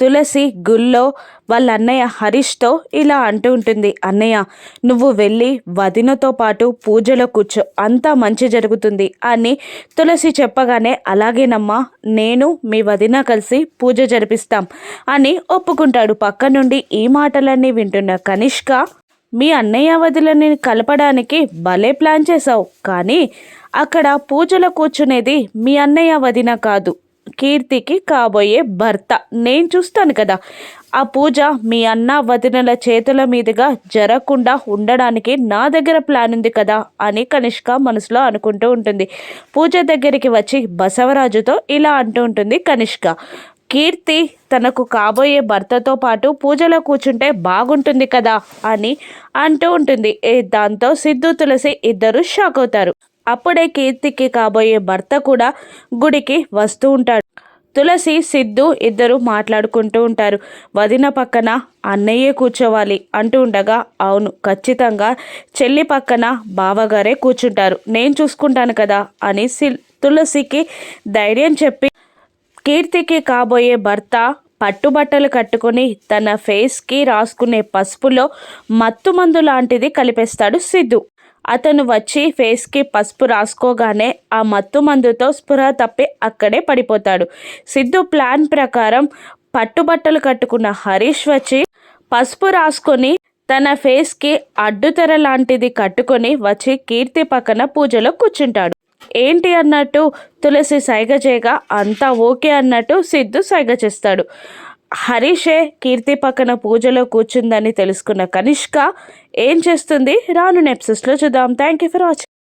తులసి గుళ్ళో వాళ్ళ అన్నయ్య హరీష్తో ఇలా అంటూ ఉంటుంది అన్నయ్య నువ్వు వెళ్ళి వదినతో పాటు పూజలో కూర్చో అంతా మంచి జరుగుతుంది అని తులసి చెప్పగానే అలాగేనమ్మా నేను మీ వదిన కలిసి పూజ జరిపిస్తాం అని ఒప్పుకుంటాడు. పక్క నుండి ఈ మాటలన్నీ వింటున్న కనిష్క మీ అన్నయ్య వదిలని కలపడానికి భలే ప్లాన్ చేశావు కానీ అక్కడ పూజలో కూర్చునేది మీ అన్నయ్య వదిన కాదు కీర్తికి కాబోయే భర్త. నేను చూస్తాను కదా. ఆ పూజ మీ అన్న వదినల చేతుల మీదుగా జరగకుండా ఉండడానికి నా దగ్గర ప్లాన్ ఉంది కదా అని కనిష్క మనసులో అనుకుంటూ ఉంటుంది. పూజ దగ్గరికి వచ్చి బసవరాజుతో ఇలా అంటూ ఉంటుంది కనిష్క. కీర్తి తనకు కాబోయే భర్తతో పాటు పూజలో కూర్చుంటే బాగుంటుంది కదా అని అంటూ ఉంటుంది. దాంతో సిద్ధు తులసి ఇద్దరు షాక్ అవుతారు. అప్పుడే కీర్తికి కాబోయే భర్త కూడా గుడికి వస్తూ ఉంటాడు. తులసి సిద్ధు ఇద్దరు మాట్లాడుకుంటూ ఉంటారు. వదిన పక్కన అన్నయ్యే కూర్చోవాలి అంటూ ఉండగా అవును ఖచ్చితంగా చెల్లి పక్కన బావగారే కూర్చుంటారు. నేను చూసుకుంటాను కదా అని తులసికి ధైర్యం చెప్పి కీర్తికి కాబోయే భర్త పట్టుబట్టలు కట్టుకొని తన ఫేస్కి రాసుకునే పసుపులో మత్తుమందు లాంటిది కలిపేస్తాడు సిద్ధు. అతను వచ్చి ఫేస్కి పసుపు రాసుకోగానే ఆ మత్తు మందుతో స్పృహ తప్పి అక్కడే పడిపోతాడు. సిద్ధు ప్లాన్ ప్రకారం పట్టుబట్టలు కట్టుకున్న హరీష్ వచ్చి పసుపు రాసుకొని తన ఫేస్కి అడ్డుతెర లాంటిది కట్టుకొని వచ్చి కీర్తి పక్కన పూజలో కూర్చుంటాడు. ఏంటి అన్నట్టు తులసి సైగ చేయగా అంతా ఓకే అన్నట్టు సిద్ధు సైగ చేస్తాడు. హరీషే కీర్తి పక్కన పూజలో కూర్చుందని తెలుసుకున్న కనిష్క ఏం చేస్తుంది? రాను నెప్సెస్లో చూద్దాం. Thank you for watching